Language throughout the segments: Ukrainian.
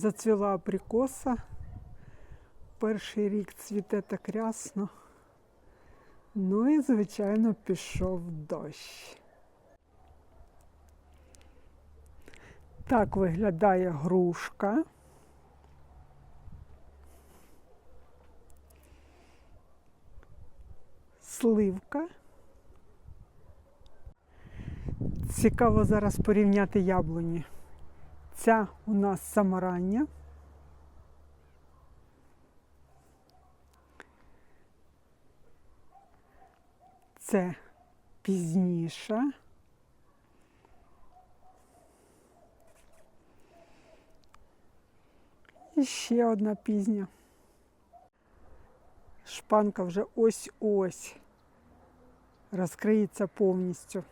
Зацвіла абрикоса. Перший рік цвіте так рясно. Ну і, звичайно, пішов дощ. Так виглядає грушка. Сливка. Цікаво зараз порівняти яблуні. Ця у нас саморання. Це пізніша. І ще одна пізня. Шпанка вже ось-ось розкриється повністю.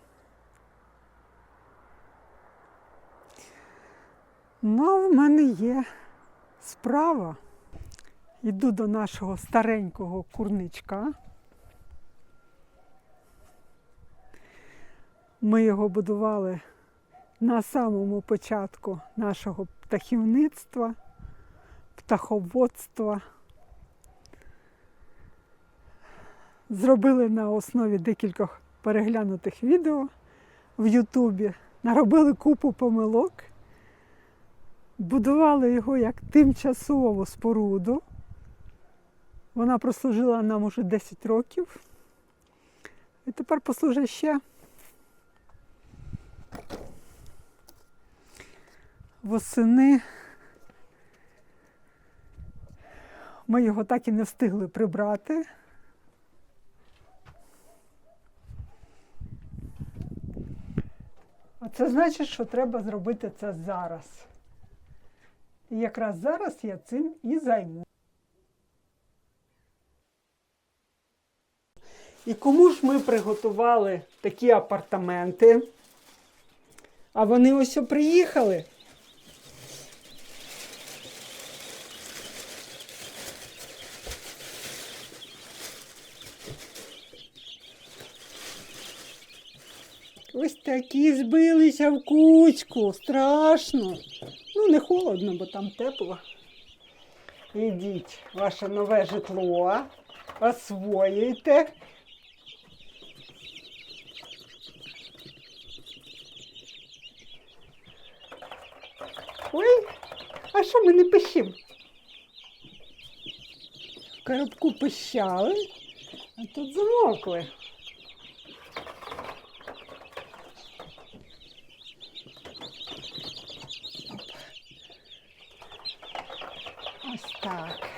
Ну, в мене є справа. Йду до нашого старенького курничка. Ми його будували на самому початку нашого птахівництва, птаховодства. Зробили на основі декількох переглянутих відео в Ютубі, наробили купу помилок, будували його як тимчасову споруду. Вона прослужила нам уже 10 років. І тепер послужить ще. Восени ми його так і не встигли прибрати. А це значить, що треба зробити це зараз. І якраз зараз я цим і займу. І кому ж ми приготували такі апартаменти? А вони ось приїхали. Ось такі збилися в кучку. Страшно. Не холодно, бо там тепло. Ідіть, ваше нове житло, освоюйте. Ой, а що ми не пищимо? В коробку пищали, а тут замокли. Ось так.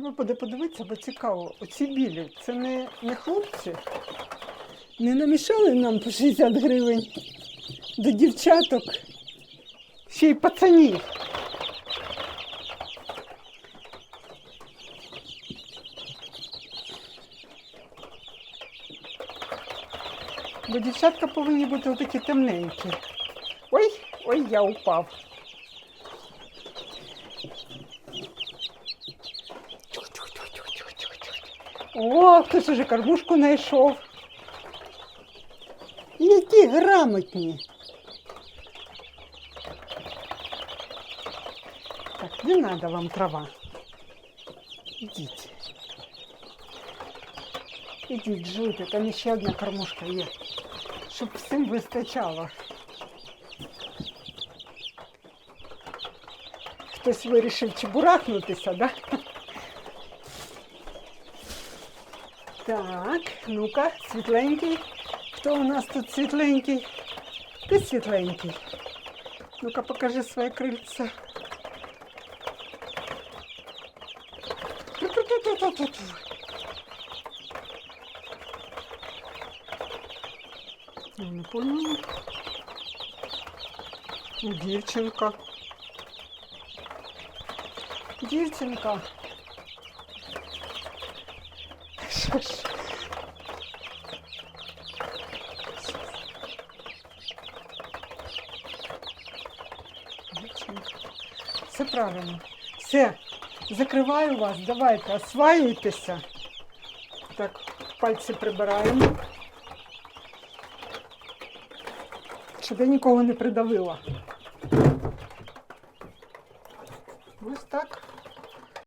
Треба буде подивитися, бо цікаво. Оці білі, це не, не хлопці. Не намішали нам по 60 гривень до дівчаток. Ще й пацанів. Бо дівчатка повинні бути отакі темненькі. Ой, ой, я упав. О, хтось уже кормушку знайшов. Які грамотні. Так, не треба вам трава. Ідіть. Ідіть, жуйте, там ще одна кормушка є. Щоб всім вистачало. Хтось вирішив чебурахнутися, да? Так, ну-ка, світленький. Хто у нас тут світленький? Ти світленький. Ну-ка, покажи своє крильце. Ту-ту-ту-ту-ту-ту. Я не поняла. Ну, Дівчинка. Дівчинка. Що. Все правильно. Все. Закриваю вас, давайте, осваюйтеся. Так, пальці прибираємо. Щоб я нікого не придавила. Ось так.